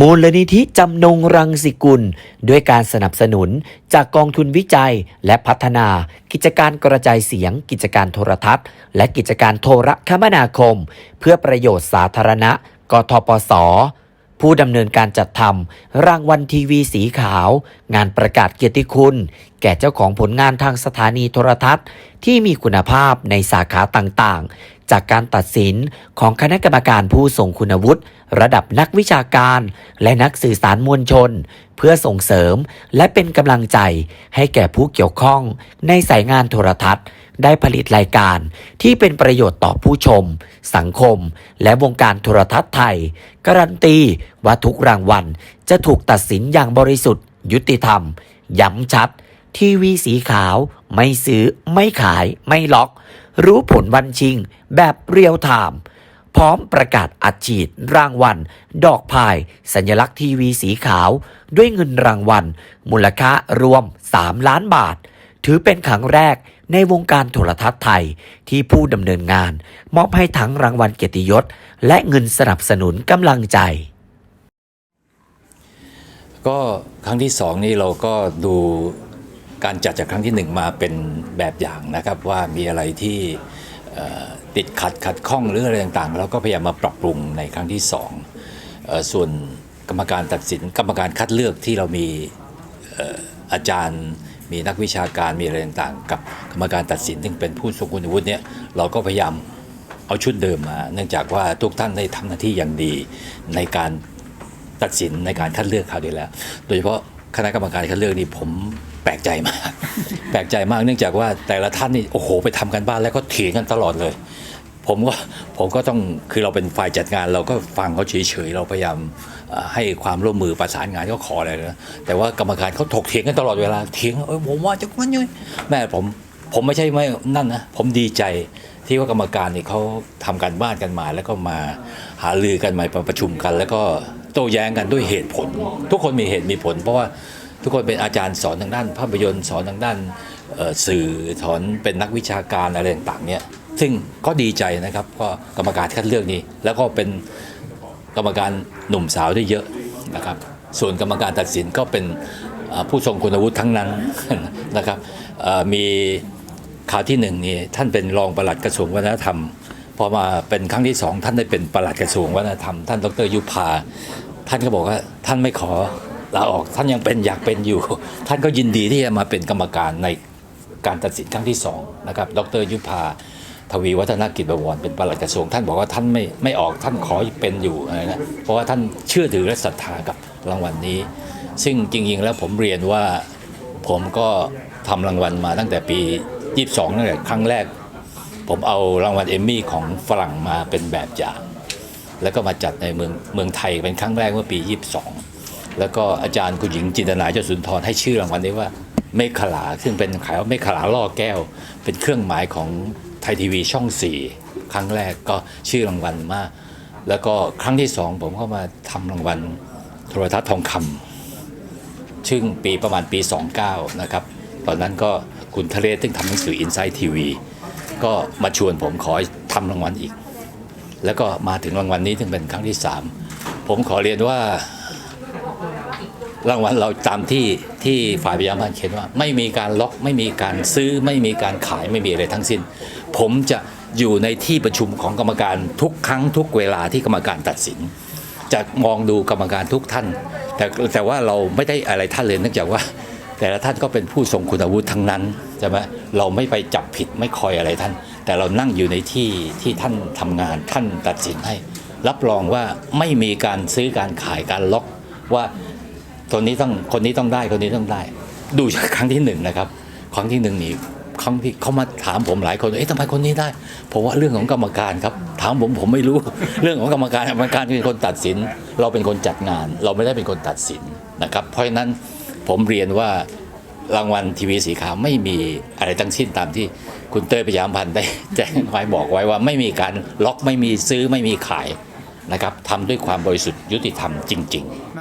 มูลนิธิจำนงรังสิกุล ด้วยการสนับสนุนจากกองทุนวิจัยและพัฒนา กิจการกระจายเสียง กิจการโทรทัศน์ และกิจการโทรคมนาคม เพื่อประโยชน์สาธารณะ กทปส ผู้ดำเนินการจัดทำรางวัลทีวีสีขาว งานประกาศเกียรติคุณ แก่เจ้าของผลงานทางสถานีโทรทัศน์ ที่มีคุณภาพในสาขาต่างๆ จากการตัดสินของคณะกรรมการผู้ทรงคุณวุฒิ ระดับนักวิชาการ และนักสื่อสารมวลชน เพื่อส่งเสริมและเป็นกำลังใจให้แก่ผู้เกี่ยวข้องในสายงานโทรทัศน์ ได้ผลิตรายการที่เป็นประโยชน์ต่อผู้ชม สังคม และวงการโทรทัศน์ไทย การันตีว่าทุกรางวัลจะถูกตัดสินอย่างบริสุทธิ์ ยุติธรรม ย้ำชัด ทีวีสีขาว ไม่ซื้อ ไม่ขาย ไม่ล็อก รู้ผลวันชิง แบบเรียลไทม์พร้อมประกาศอัดฉีดรางวัล ดอกพาย สัญลักษณ์ทีวีสีขาว ด้วยเงินรางวัล มูลค่ารวม 3 ล้านบาท ถือเป็นครั้งแรก ในวงการโทรทัศน์ไทยที่ผู้ดำเนินงาน มอบให้ทั้งรางวัลเกียรติยศ และเงินสนับสนุนกำลังใจ ก็ครั้งที่สองนี่เราก็ดูการจัดจากครั้งที่หนึ่งมาเป็นแบบอย่างนะครับว่ามีอะไรที่ติดขัดขัดข้องหรืออะไรต่างๆเราก็พยายามมาปรับปรุงในครั้งที่สองส่วนกรรมการตัดสินกรรมการคัดเลือกที่เรามีอาจารย์ มีนักวิชาการมีอะไรต่างๆ กับกรรมการตัดสินซึ่งเป็นผู้ทรงคุณวุฒิเนี่ยเราก็พยายามเอาชุดเดิมมา เนื่องจากว่าทุกท่านได้ทำหน้าที่อย่างดีในการตัดสินในการคัดเลือกคราวที่แล้ว โดยเฉพาะคณะกรรมการคัดเลือกนี่ผมแปลกใจมาก แปลกใจมากเนื่องจากว่าแต่ละท่านนี่โอ้โหไปทำกันบ้านแล้วก็เถียงกันตลอดเลย ผมก็ผมก็ต้องคือเราเป็นฝ่ายจัดงาน เราก็ฟังเขาเฉยๆเราพยายาม ให้ความร่วมมือประสานงานก็ขออะไรนะแต่ว่ากรรมการเขาถกเถียงกันตลอดเวลาเถียงเออผมว่าจะมันยังแม่ผมผมไม่ใช่ไม่นั่นนะผมดีใจที่ว่ากรรมการนี่เขาทำการบ้านกันมาแล้วก็มาหารือกันมาประชุมกัน แล้วก็โต้แย้งกันด้วยเหตุผล ทุกคนมีเหตุมีผล เพราะว่าทุกคนเป็นอาจารย์สอนทางด้าน ภาพยนตร์สอนทางด้านสื่อสอนเป็นนักวิชาการอะไรต่างๆเนี่ยซึ่งก็ดีใจนะครับก็กรรมการคัดเลือกนี้ แล้วก็เป็น กรรมการหนุ่มสาวได้เยอะนะครับ ส่วนกรรมการตัดสินก็เป็นผู้ทรงคุณวุฒิทั้งนั้นนะครับมีข่าวที่หนึ่งนี่ท่านเป็นรองปลัดกระทรวงวัฒนธรรมพอมาเป็นครั้งที่สองท่านได้เป็นปลัดกระทรวงวัฒนธรรม ท่านดรยุพาท่านก็บอกว่าท่านไม่ขอลาออกท่านยังเป็นอยากเป็นอยู่ ท่านก็ยินดีที่จะมาเป็นกรรมการในการตัดสินครั้งที่สองนะครับ ดรยุพา ทวีวัฒนกิจบวรเป็นปลัดกระทรวงท่านบอกว่าท่านไม่ไม่ออกท่านขอเป็นอยู่อะไรนะเพราะว่าท่านเชื่อถือและศรัทธากับรางวัลนี้ ซึ่งจริงๆแล้วผมเรียนว่าผมก็ทำรางวัลมาตั้งแต่ปี 22ตั้งแต่ครั้งแรก ผมเอารางวัลเอมมี่ของฝรั่งมาเป็นแบบอย่าง แล้วก็มาจัดในเมืองเมืองไทยเป็นครั้งแรกเมื่อปี 22 แล้วก็อาจารย์คุณหญิงจินตนาเจ้าสุนทรให้ชื่อรางวัลนี้ว่าเมฆขลาซึ่งเป็นขายว่าเมฆขลาล่อแก้ว เป็นเครื่องหมายของ ไทยทีวีช่อง 4 ครั้งแรกก็ชื่อรางวัลมาก แล้วก็ครั้งที่สองผมก็มาทำรางวัลโทรทัศน์ทองคำซึ่งปีประมาณปี 29 นะครับ ตอนนั้นก็คุณทะเลซึ่งทำหนังสือ Inside TV ก็มาชวนผมขอทำรางวัลอีก แล้วก็มาถึงรางวัลนี้ถึงเป็นครั้งที่ 3 ผมขอเรียนว่า รางวัลเราตามที่ที่ฝ่ายพยาบาลเขียนว่า ไม่มีการล็อกไม่มีการซื้อไม่มีการขายไม่มีอะไรทั้งสิ้น ผมจะอยู่ในที่ประชุมของกรรมการทุกครั้งทุกเวลาที่กรรมการตัดสิน จะมองดูกรรมการทุกท่าน แต่แต่ว่าเราไม่ได้อะไรท่านเลยเนื่องจากว่า แต่ละท่านก็เป็นผู้ทรงคุณวุฒิทั้งนั้นใช่ไหมเราไม่ไปจับผิดไม่คอยอะไรท่าน แต่เรานั่งอยู่ในที่ที่ท่านทำงานท่านตัดสินให้ รับรองว่าไม่มีการซื้อการขายการล็อกว่า คนนี้ต้องคนนี้ต้องได้คนนี้ต้องได้ ดูจากครั้งที่หนึ่งนะครับ ครั้งที่หนึ่งนี่ครั้งที่เขามาถามผมหลายคนเอ๊ะทำไมคนนี้ได้เพราะว่าเรื่องของกรรมการครับ ถามผมผมไม่รู้ เรื่องของกรรมการกรรมการเป็นคนตัดสิน เราเป็นคนจัดงาน เราไม่ได้เป็นคนตัดสินนะครับ เพราะฉะนั้นผมเรียนว่ารางวัลทีวีสีขาวไม่มีอะไรทั้งสิ้นตามที่คุณเต้ยพยามพันธ์ได้แจ้งไว้บอกไว้ว่าไม่มีการล็อกไม่มีซื้อไม่มีขายนะครับทำด้วยความบริสุทธิ์ยุติธรรมจริง ๆ